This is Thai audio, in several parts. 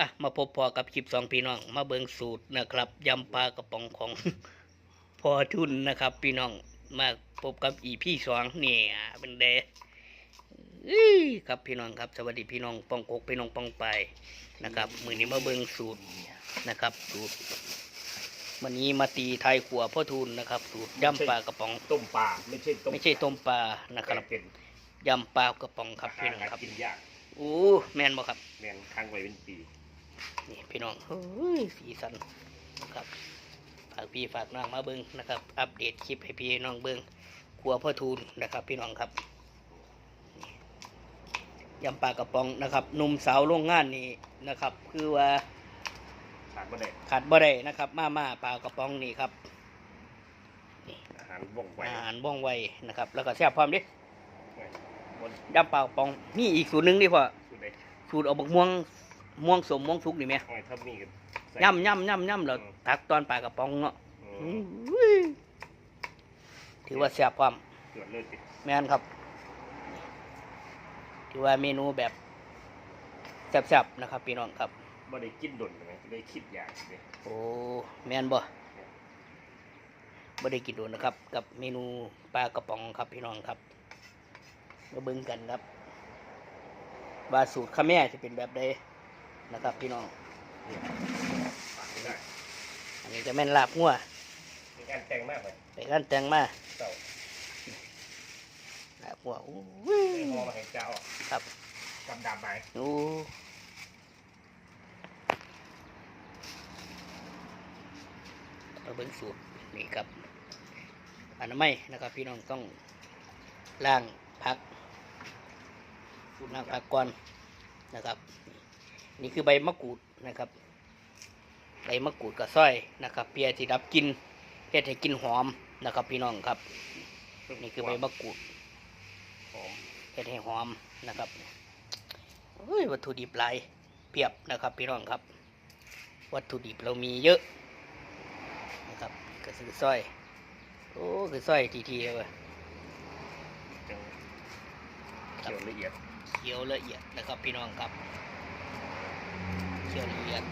อะมาพบพอกับคลิปสองพี่น้อง มาเบิงสูตรนะครับยำปลากระป๋องของพอทุนนะครับ พี่น้องมาพบกับอีพี่สองเนี่ยเป็นเดอื้อครับพี่น้องครับสวัสดีพี่น้องปองกกพี่น้องปองไปนะครับมือนี้มาเบิงสูตรนะครับ สูตรวันนี้มาตีไทยขัวพ่อทุนนะครับ สูตรยำปลากระป๋องต้มปลาไม่ใช่ต้มไม่ใช่ต้มปลานะครับแต่เป็นยำปลากระป๋องครับพี่น้องอาหาครับกินยากโอ้แม่นบ่ครับแมนค้างไว้เป็นปี นี่พี่น้องเฮ้ยสีสันนะครับฝากพี่ฝากน้องมาเบิ้งนะครับ อัปเดตคลิปให้พี่น้องเบิ้งครัวพ่อทูลนะครับ พี่น้องครับนี่ยำปลากระป๋องนะครับหนุ่มสาวโรงงานนี่นะครับ คือว่าขาดมาได้ขาดบ่ได้นะครับ มาม่าปลากระป๋องนี่ครับนี่อาหารว่องไวอาหารบ้องไวนะครับ แล้วก็แซ่บพร้อมเดิบนยำปลากระป๋องนี่อีกสูตรหนึงดิพ่อสุดเลยสูตรเอาบักม่วง ม่วงสมม่วงสุกนี่ไหมหอยทับมีกันใส่ย่ำย่ำย่ำย่ำแล้วอืมตักตอนปลากระป๋องเนาะอืมอุ้ยถือว่าแซ่บความเกิดเลยติแม่นครับถือว่าเมนูแบบแซ่บๆนะครับพี่น้องครับ บ่ได้กินดนเลยได้คิดอยากเลยโอ้แม่นบ่บ่ได้กินโดนนะครับ กับเมนูปลากระป๋องครับพี่น้องครับมาเบิ่งกันครับว่าสูตรข้าแม่จะเป็นแบบใด นะครับพี่น้องฝากไม่ได้อันนี้จะแม่นลาบงัวมีการแต่งมากเลยไปกันแต่งมาเจ้าลาบงัวอู้ได้หอมาให้เจ้าครับกำดาบไปโอ้มาเบิ่งสูตรนี่ครับอนามัยนะครับ พี่น้องต้องล้างพักล้างพักก่อนนะครับ นี่คือใบมะกรูดนะครับ ใบมะกรูดกับส้อยนะครับเพียที่ดับกลินเฮ็ดให้กลินหอมนะครับ พี่น้องครับ นี่คือใบมะกรูดหอมเฮ็ดให้หอมนะครับเฮ้ยวัตถุดิบหลายเพียบนะครับ พี่น้องครับ วัตถุดิบเรามีเยอะนะครับก็ซื้อสร้อยโอ้คือสร้อยทีทีเลยจังเขียวละเอียดเขียวละเอียดนะครับพี่น้องครับ เขียวละเอียด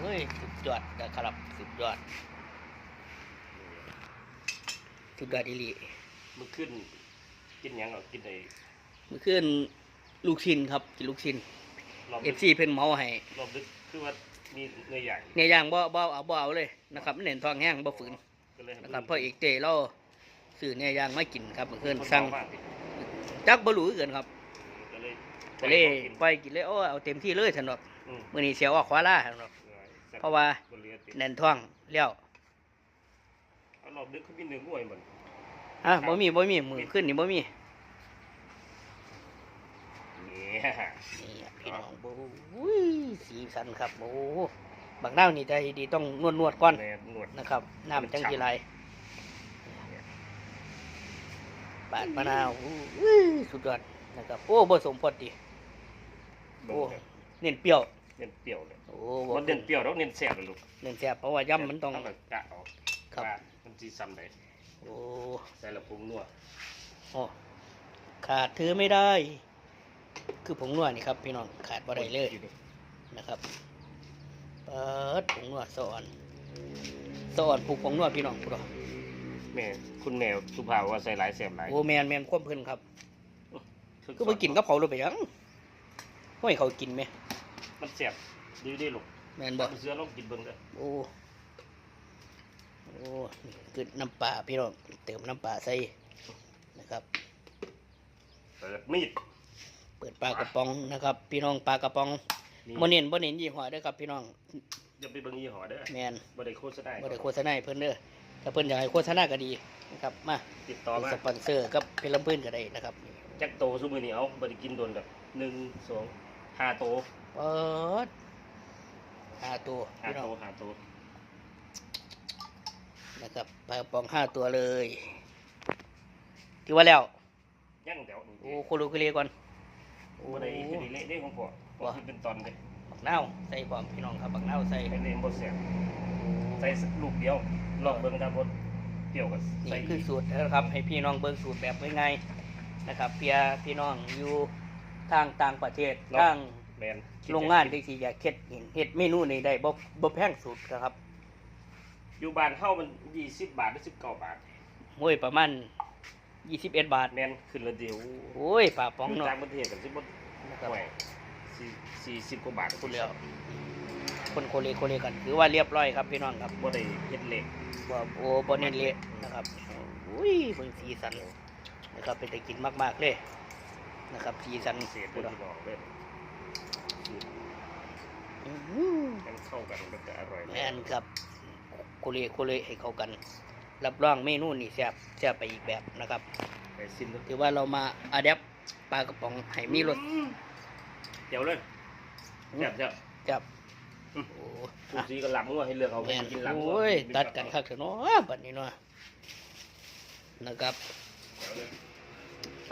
โอ้ยสุดยอดนะครับสุดยอดสุดยอดอีหลีมันขึ้น กินหยังเหรอกินในเมื่อคืนลูกชิ้นครับกินลูกชิ้นรอบเอดึฟกซีเพิ่นเมาให้รอบดึกคือว่ามีเนื้อใหญ่เนี่ยย่างบ่บ่เอาบ่เอาเลยนะครับมันเน้นทองแห้งบ่ฝืนก็เลยให้นะครับเพราะเอกเจเราซื้อเนี่ยย่างมากินครับเมื่อคืนคนสั่งเมามากดิจักบ่รู้คือกันครับ ก็เลยก็เลยกินปล่อยกินเลยโอ้เอาเต็มที่เลยซั่นดอกอื มมื้อนี้เสียวออกขวาล่าซั่นดอกออเพราะว่าบนเรือติดแน่นท้องแล้วเอารอบดึกเขามีเนื้อง่วยหมดฮะบ่มีบ่มีมื้อขึ้นนี่บ่มีเนี่ยนี่พี่น้องโอ้ยสีสันครับโอ้บักนาวนี่ใจดีต้องนวดๆก่อนแน่หนวดนะครับน้ำจังสิไหลปาดมะนาวอู้ยสุดยอดนะครับ โอ้บ่สมพอดีโอ้ เน้นเปรี้ยว เน้นเปรี้ยวเลยโอ้มันเน้นเปรี้ยวแล้วเน้นแซ่บเลยลูกเน้นแซ่บเพราะว่าย่ำมันต้อง เาแบบกะเอาครับ ว่ามันจีซ้ำไหนโอ้ใส่ละปรุงนัวโอ้ขาดถือไม่ได้ คือผงนวดนี่ครับ พี่น้องขาดบ่ได้เลยนะครับ เปิดผงนวดสอนสอนปลูกผงนวดพี่น้องพุทธแม่คุณแม่สุภาพว่าใส่หลายแซ่บหลายโอ้แมนแมนควบเพิ่นครับ คือก็ไปกินกับเขาเลยไปยัง ห้อยเขากินไหมมันแซ่บดีดีลูกแมนบอกเสือลองกินเบิ่งเด้อโอ้โอ้นี่คือน้ำปลาพี่น้องเติมน้ำปลาใส่นะครับ เปิดมีด เปิดปลากระป๋องนะครับ พี่น้องปลากระป๋องนี่โมเน้นโมเน้นยี่ห้อเด้อครับพี่น้องอย่าไปเบิ่งยี่ห้อเด้อแมนบ่ได้โฆษณาบ่ได้โฆษณาให้เพิ่นเด้อถ้าเพิ่นอยากให้โฆษณาก็ดีนะครับมาติดต่อเป็นมาสปอนเซอร์กับเป็นลำเพิ่นก็ได้นะครับจักโตซุมื้อนี้เอาบ่ได้กินโดนแบบหนึ่งสอง ห้าโตเปิดห้าตัวห้าพี่น้โตองห้าโตนะครับปลากระป๋องห้าตัวเลยถือว่าแล้ว ยังเดี๋ยวโอ้โคโลคุเลก่อนโอ้บ่ได้เฮ็ดให้เละเด้ของพ่อพ่อเฮ็ดเป็นตอนเด้บักนาวใส่พร้อมพี่น้องครับบักนาวใส่ให้เล่นบ่แซ่บใส่สักลูกเดียวลองเบิ่งครับบ่เปรี้ยวก็นี่ใส่คือสูตรนะครับ ให้พี่น้องเบิ่งสูตรแบบง่ายๆนะครับเพียพี่น้องอยู่ ทางต่างประเทศทางแมมนโรงงานที่สิอยากเฮ็ดเห็นเฮ็ดเมนูนี้ได้บ่บ่แพงสุดครับอยู่บ้านเฮามันยี่สิบบาทหรือสิบเก้าบาทโอ้ยประมาณ21 บาทแมนขึ้นละเดียวโอ้ยป่าป๋องอยู่เนาะต่างประเทศกันสิบ่นะครับ ห่วยสี่สี่สิบกว่าบาทพูดแล้ว คนโคเลโคเลกันถือว่าเรียบร้อยครับพี่น้องครับบ่ได้เฮ็ดเหล็กบ่โอ้บ่เน้นเละนะครับอุ้ยเบิ่งสีสันนะครับเป็นตะกินมากๆเลย นะครับสีสันเศษพูเลดยแล้วที่บอกเลยอื้อหือมันเข้ากันมันจะอร่อยแม่นครับโคเลโคเลให้เข้ากัน รับรองเมนูนี่แซ่บแซ่บไปอีกแบบนะครับไปซิมดูถือว่าเรามาอะแดปปลากระป๋องให้มีรสเดี๋ยวเลยแซ่บแซ่บจับอืมโอ้ทุกสีก็หลับงัวให้เลือกเอาไปแม่นกินหลับโอ้ยตัดกันคักเถอะเนาะบัดนี้เนาะนะครับ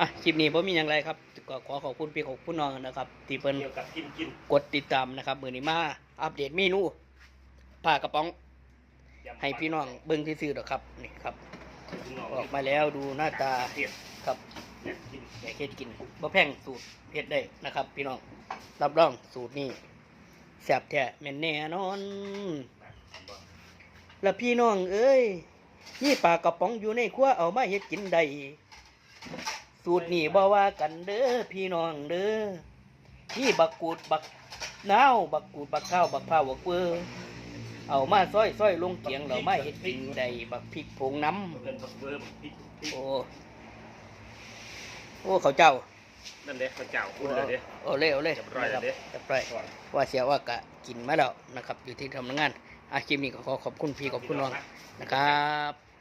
อะคลิปนี้ผมมีอย่างไรครับ ก็ขอขอบคุณพี่ขอบคุณน้องนะครับ ที่เพิ่นเกี่ยวกับกินกินกดติดตามนะครับมือนี้มาอัปเดตเมนูปลากระป๋อง ให้พี่น้องเบิ่งซื่อๆดอกครับนี่ครับออกมาแล้วดูหน้าตาเผ็ดครับอยากกินอยากเฮ็ดกินบ่แพงสูตรเฮ็ดได้นะครับ พี่น้องรับรองสูตรนี้แซ่บแท้แม่นแน่นอน แล้วพี่น้องเอ้ยนี่ปลากระป๋องอยู่ในครัวเอามาเฮ็ดกินได้ สูตรนี้บ่ว่ากันเด้อพี่น้องเด้อนี่บักกูดบักนาวบักกูดบักข้าวบักพร้าวบักเวอเอามาซอยซอยลงเกียงเรามาเฮ็ดกินได้บักพริกผงน้เงินบักเบอร์บักพริกพริกำโอ้โอ้เขาวเจ้านั่นเด้พระเจ้าคุณเลยเด้โอ้เล่โอ้เล่เรียบร้อยแล้วเด้เรียบร้อยก่อนว่าเสียว่ากะกินมาแล้วนะครับ อยู่ที่ทำงานอาคลิปนี้ก็ขอขอบคุณพี่ขอบคุณน้องนะครับ